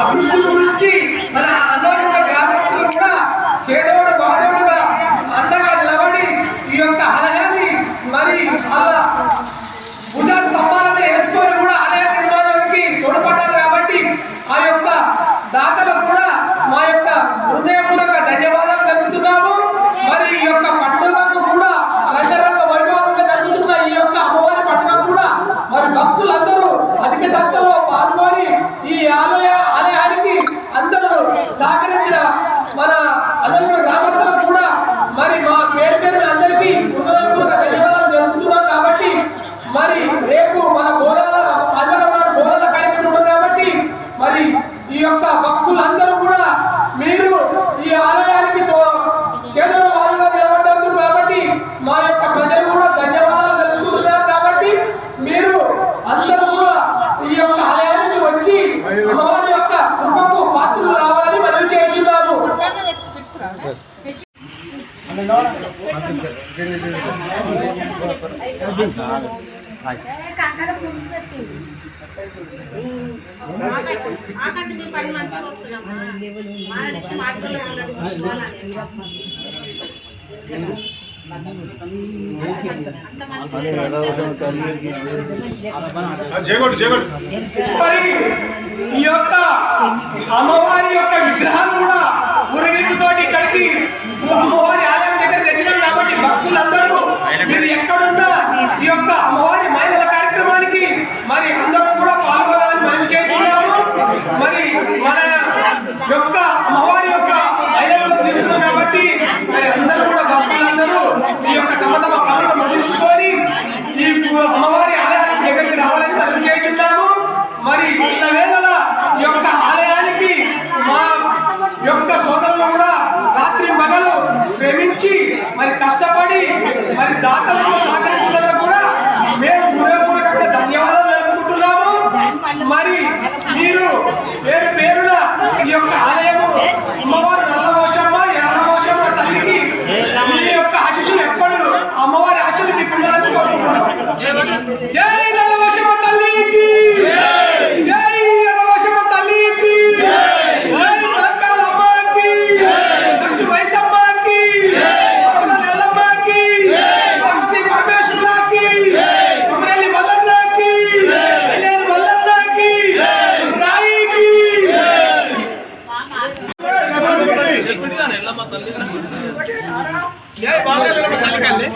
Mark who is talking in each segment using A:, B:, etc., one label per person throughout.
A: আপনি మరి రేపు మన గోడల అల్వరం నాడు గోళాల కార్యక్రమం కాబట్టి మరి ఈ యొక్క భక్తులందరూ కూడా మీరు ఈ ఆలయానికి చేతుల వారిగా నిలబడ్డందుకు కాబట్టి మా యొక్క ప్రజలు కూడా ధన్యవాదాలు తెలుపుతున్నారు కాబట్టి మీరు అందరూ కూడా ఈ యొక్క ఆలయానికి వచ్చి అమ్మవారి యొక్క కృపకు పాత్రలు రావాలని మనం చేస్తున్నాము
B: Thank
C: you. జయగోడు
A: జయగోడు ఈ యొక్క అమ్మవారి యొక్క విగ్రహాన్ని కూడా ఊరేగింపుతోటి ఇక్కడికి యొక్క సోదరులు కూడా రాత్రి మగలు శ్రమించి మరి కష్టపడి మరి దాతలకు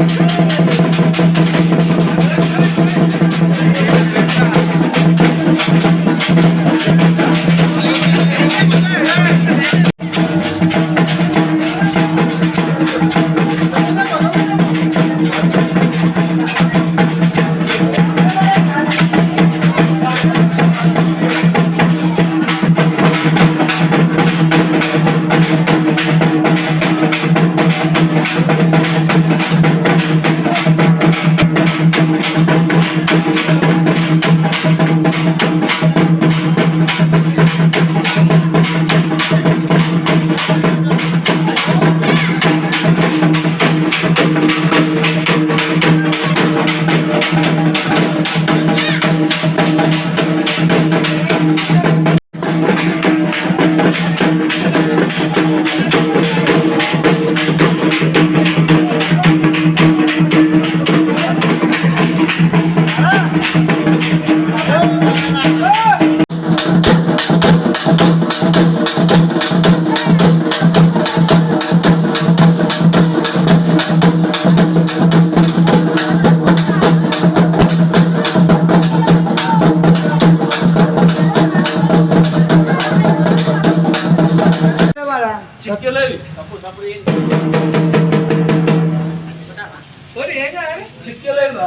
C: Thank
A: you. Thank చిక్కలేదు